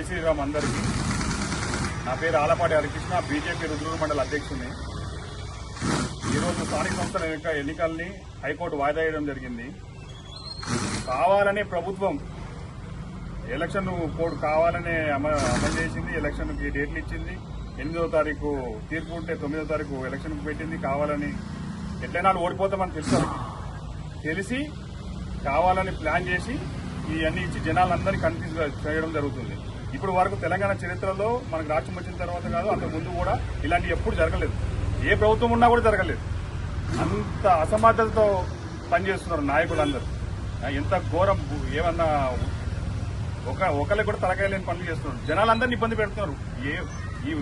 నమస్కారం అందరికీ. నా పేరు ఆలపాటి హరికృష్ణ బీజేపీ రుద్రూరు మండల అధ్యక్షుడిని ఈరోజు స్థానిక సంస్థల యొక్క ఎన్నికల్ని హైకోర్టు వాయిదా వేయడం జరిగింది. కావాలని ప్రభుత్వం ఎలక్షన్ కోడ్ కావాలనే అమ- అమలు చేసింది ఎలక్షన్కి డేట్లు ఇచ్చింది. ఎనిమిదో తారీఖు తీర్పు ఉంటే తొమ్మిదో తారీఖు ఎలక్షన్కి పెట్టింది కావాలని ఎట్లయినా ఓడిపోతామని తెలుసు. తెలిసి కావాలని ప్లాన్ చేసి ఇవన్నీ ఇచ్చి జనాలందరినీ కన్ఫ్యూజ్ చేయడం జరుగుతుంది. ఇప్పుడు వరకు తెలంగాణ చరిత్రలో మనకు రాష్ట్రం వచ్చిన తర్వాత కాదు అంతకు ముందు కూడా ఇలాంటివి ఎప్పుడు జరగలేదు. ఏ ప్రభుత్వం ఉన్నా కూడా జరగలేదు. అంత అసమర్థతతో పనిచేస్తున్నారు నాయకులందరూ. ఎంత ఘోరం ఏమన్నా ఒక ఒకరికి కూడా తలకాయ లేని పనులు చేస్తున్నారు. జనాలందరినీ ఇబ్బంది పెడుతున్నారు. ఏ ఈ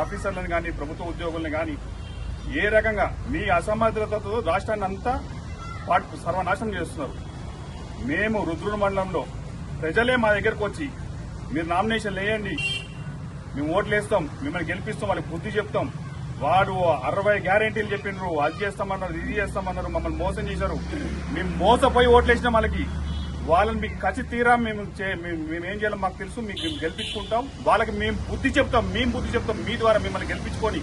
ఆఫీసర్లను కానీ ప్రభుత్వ ఉద్యోగులను కానీ ఏ రకంగా మీ అసమర్థతతో రాష్ట్రాన్ని అంతా పాటు సర్వనాశనం చేస్తున్నారు. మేము రుద్రుడు మండలంలో ప్రజలే మా దగ్గరకు వచ్చి మీరు నామినేషన్ వేయండి మేము ఓట్లు వేస్తాం మిమ్మల్ని గెలిపిస్తాం వాళ్ళకి బుద్ధి చెప్తాం. వాడు అరవై గ్యారెంటీలు చెప్పిండ్రు అది చేస్తామన్నారు ఇది చేస్తామన్నారు మమ్మల్ని మోసం చేశారు. మేము మోసపోయి ఓట్లు వేసినాం వాళ్ళకి. వాళ్ళని మీకు కసి తీరా మేము చే- మేము చేయాలో మాకు తెలుసు మీకు గెలిపించుకుంటాం. వాళ్ళకి మేము బుద్ధి చెప్తాం మేము బుద్ధి చెప్తాం మీ ద్వారా మిమ్మల్ని గెలిపించుకొని.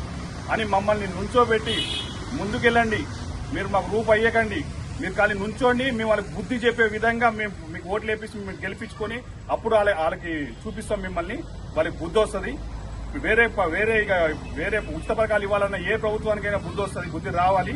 అని మమ్మల్ని నుంచోబెట్టి ముందుకెళ్ళండి. మీరు మాకు రూపు అయ్యకండి మీరు కానీ నుంచోండి మేము వాళ్ళకి బుద్ధి చెప్పే విధంగా మేము మీకు ఓట్లు వేపించి మేము గెలిపించుకొని అప్పుడు వాళ్ళ వాళ్ళకి చూపిస్తాం మిమ్మల్ని వాళ్ళకి బుద్ధి వస్తుంది. వేరే ప- వేరే ఇక వేరే ఉచిత పథకాలు ఇవ్వాలన్న ఏ ప్రభుత్వానికైనా బుద్ధి వస్తుంది బుద్ధి రావాలి.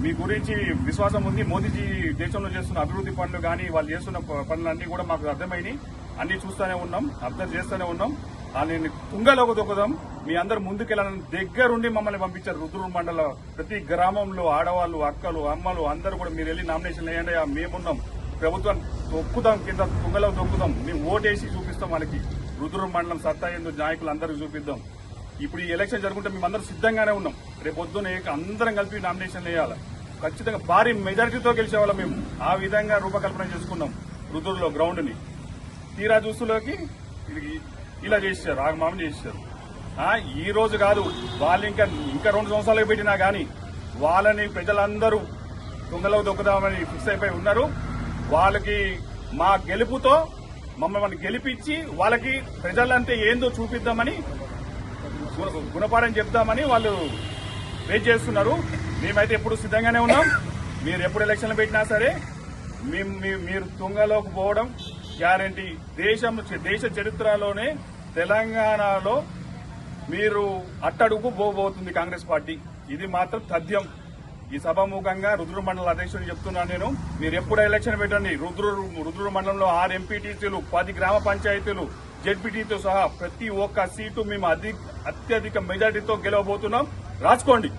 మీ గురించి విశ్వాసం ఉంది మోదీజీ దేశంలో చేస్తున్న అభివృద్ధి పనులు కానీ వాళ్ళు చేస్తున్న పనులన్నీ కూడా మాకు అర్థమైనాయి. అన్ని చూస్తూనే ఉన్నాం అర్థం చేస్తూనే ఉన్నాం. వాళ్ళని తుంగలోకి దొక్కుదాం. మీ అందరు ముందుకెళ్ళాలని దగ్గరుండి మమ్మల్ని పంపించారు రుద్రూరు మండల ప్రతి గ్రామంలో ఆడవాళ్ళు అక్కలు అమ్మలు అందరూ కూడా మీరు వెళ్ళి నామినేషన్ వేయండి. మేమున్నాం. ప్రభుత్వం తొక్కుదాం కింద తుంగలో దొక్కుదాం. మేము ఓటేసి చూపిస్తాం వాళ్ళకి. రుద్రూరు మండలం సత్తా ఎందు నాయకులు అందరికి చూపిద్దాం. ఇప్పుడు ఈ ఎలక్షన్ జరుగుతుంటే మేమందరం సిద్ధంగానే ఉన్నాం. రేపు పొద్దున అందరం కలిపి నామినేషన్ వేయాలి. ఖచ్చితంగా భారీ మెజారిటీతో గెలిచేవాళ్ళం మేము. ఆ విధంగా రూపకల్పన చేసుకున్నాం రుద్రూరులో గ్రౌండ్ని. తీరా చూసులోకి ఇది ఇలా చేశారు ఆగమామం చేశారు. ఈ రోజు కాదు వాళ్ళు ఇంకా ఇంకా రెండు సంవత్సరాలకు పెట్టినా కానీ వాళ్ళని ప్రజలందరూ తుంగలో దొక్కుదామని ఫిక్స్ అయిపోయి ఉన్నారు. వాళ్ళకి మా గెలుపుతో మమ్మల్ని గెలిపించి వాళ్ళకి ప్రజలంటే ఏందో చూపిద్దామని గుణపాఠం చెప్దామని వాళ్ళు వెయిట్ చేస్తున్నారు. మేమైతే ఎప్పుడు సిద్ధంగానే ఉన్నాం. మీరు ఎప్పుడు ఎలక్షన్లు పెట్టినా సరే మేము మీ- మీరు తుంగలోకి పోవడం గ్యారంటీ దేశం దేశ చరిత్రలోనే తెలంగాణలో మీరు అట్టడుగు పోబోతుంది కాంగ్రెస్ పార్టీ. ఇది మాత్రం తథ్యం. ఈ సభాముఖంగా రుద్రు మండల అధ్యక్షుడు చెప్తున్నాను నేను. మీరు ఎప్పుడు ఎలక్షన్ పెట్టండి. రుద్రు రుద్రు మండలంలో ఆరు ఎంపీటీసీలు పది గ్రామ పంచాయతీలు జెడ్పీటీతో సహా ప్రతి ఒక్క సీటు మేము అధిక అత్యధిక మెజార్టీతో గెలవబోతున్నాం. రాసుకోండి.